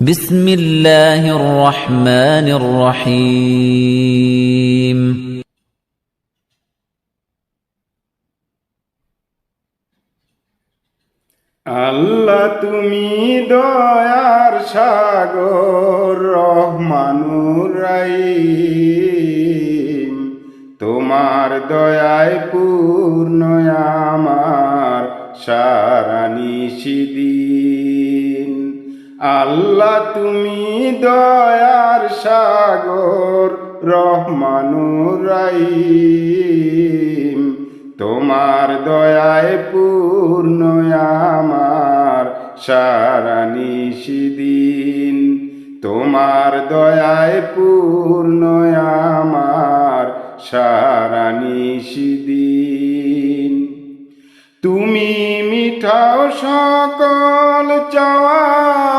بسم الله الرحمن الرحيم আল্লাহ তুমি দয়ার সাগর রহমানুর রাহিম তোমার দয়ায় পূর্ণ আমার সারা নিশিদিন আল্লাহ তুমি দয়ার সাগর, রহমানুর রাহিম। তোমার দয়ায় পূর্ণ আমার সারা নিশিদিন। তোমার দয়ায় পূর্ণ আমার সারা নিশিদিন। তুমি মিঠাও সকল চাওয়া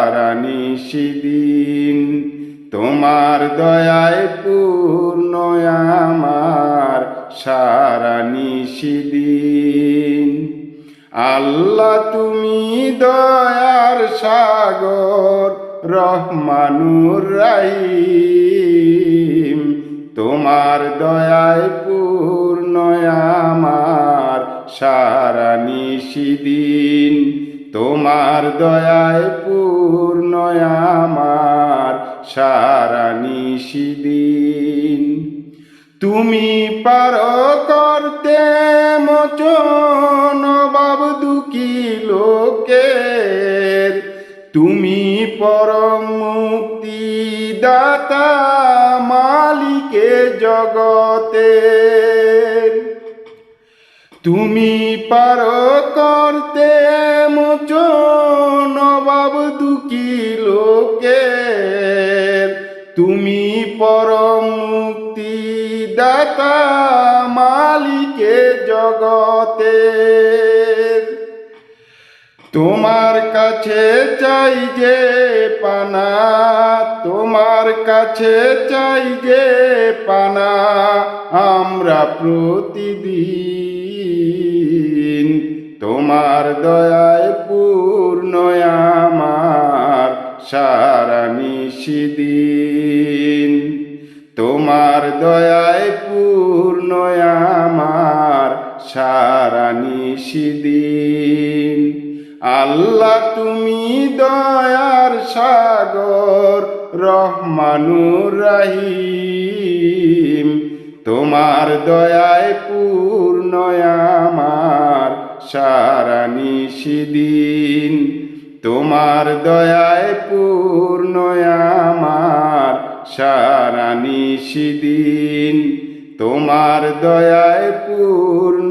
সারা নিশিদিন। তোমার দয়ায় পূর্ণ আমার সারা নিশিদিন। আল্লাহ, তুমি দয়ার সাগর, রহমানুর রাহিম। তোমার দয়ায় পূর্ণ আমার সারা নিশিদিন। তোমার দয়ায় পূর্ণ আমার সারা নিশিদিন। তুমি পার করতে মোচন বাব দুঃখী লোকের। তুমি পরম মুক্তি দাতা মালিকে জগতের। তুমি পার করতে মুক্তি দাতা মালিকে জগতে। তোমার কাছে চাই যে পানা, তোমার কাছে চাই যে পানা, আমরা প্রতিদিন তোমার দয়ায় পূর্ণ আমার সারা নিশিদিন। তোমার দয়ায় পূর্ণ আমার সারা নিশিদিন। আল্লাহ তুমি দয়ার সাগর রহমানুর রাহিম। তোমার দয়ায় পূর্ণ আমার সারা নিশিদিন। তোমার দয়ায় পূর্ণ আমার সারা নিশিদিন তোমার দয়ায় পূর্ণ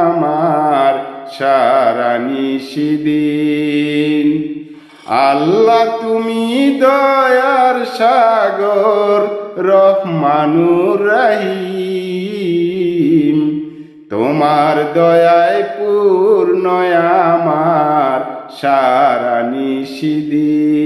আমার সারা নিশিদিন আল্লাহ তুমি দয়ার সাগর রহমানুর রাহিম। তোমার দয়ায় পূর্ণ আমার সারা নিশিদিন